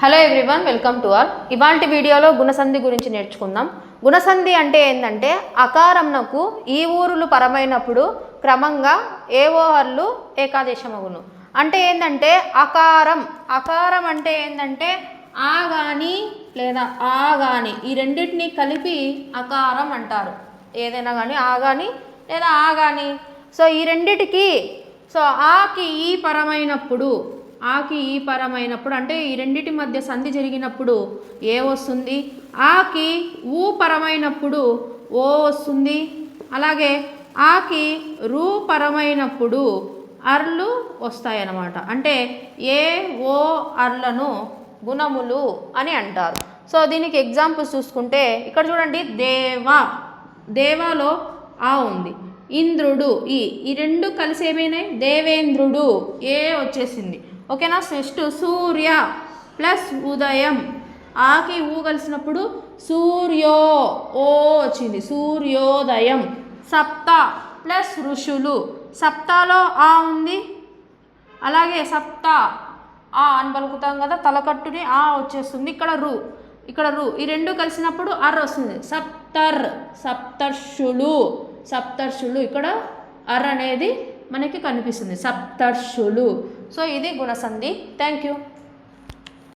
Hello everyone welcome to all ఇవాళ వీడియోలో గుణసంధి గురించి నేర్చుకుందాం. గుణసంధి అంటే ఏంటంటే అకారంనకు ఈ ఊరులు పరమైనప్పుడు క్రమంగా ఏవోహర్లు ఏకాదేశమగును. అంటే ఏంటంటే అకారం. అకారం అంటే ఏంటంటే ఆ గాని లేదా ఆ గాని ఈ రెండింటిని కలిపి అకారం అంటారు. ఏదైనా కానీ ఆ గాని లేదా ఆ గాని. సో ఈ రెండిటికి సో ఆకి ఈ పరమైనప్పుడు ఆకి ఈ పరమైనప్పుడు అంటే ఈ రెండిటి మధ్య సంధి జరిగినప్పుడు ఏ వస్తుంది? ఆకి ఊ పరమైనప్పుడు ఓ వస్తుంది. అలాగే ఆకి రూ పరమైనప్పుడు అర్లు వస్తాయన్నమాట. అంటే ఏ ఓ అర్లను గుణములు అని అంటారు. సో దీనికి ఎగ్జాంపుల్స్ చూసుకుంటే ఇక్కడ చూడండి దేవా. దేవాలో ఆ ఉంది. ఇంద్రుడు ఈ ఈ రెండు కలిసి ఏమైనాయి? దేవేంద్రుడు. ఏ వచ్చేసింది? ఓకేనా? నెక్స్ట్ సూర్య ప్లస్ ఉదయం. ఆకి ఊ కలిసినప్పుడు సూర్యో ఓ వచ్చింది. సూర్యోదయం. సప్త ప్లస్ ఋషులు. సప్తాలో ఆ ఉంది. అలాగే సప్త ఆ అని పలుకుతాం కదా తలకట్టుని ఆ వచ్చేస్తుంది. ఇక్కడ రు ఇక్కడ రు. ఈ రెండు కలిసినప్పుడు అర్ వస్తుంది. సప్తర్ సప్తర్షులు. సప్తర్షులు ఇక్కడ అర్ అనేది మనకి కనిపిస్తుంది. సప్తర్షులు. సో ఇది గుణసంధి. Thank you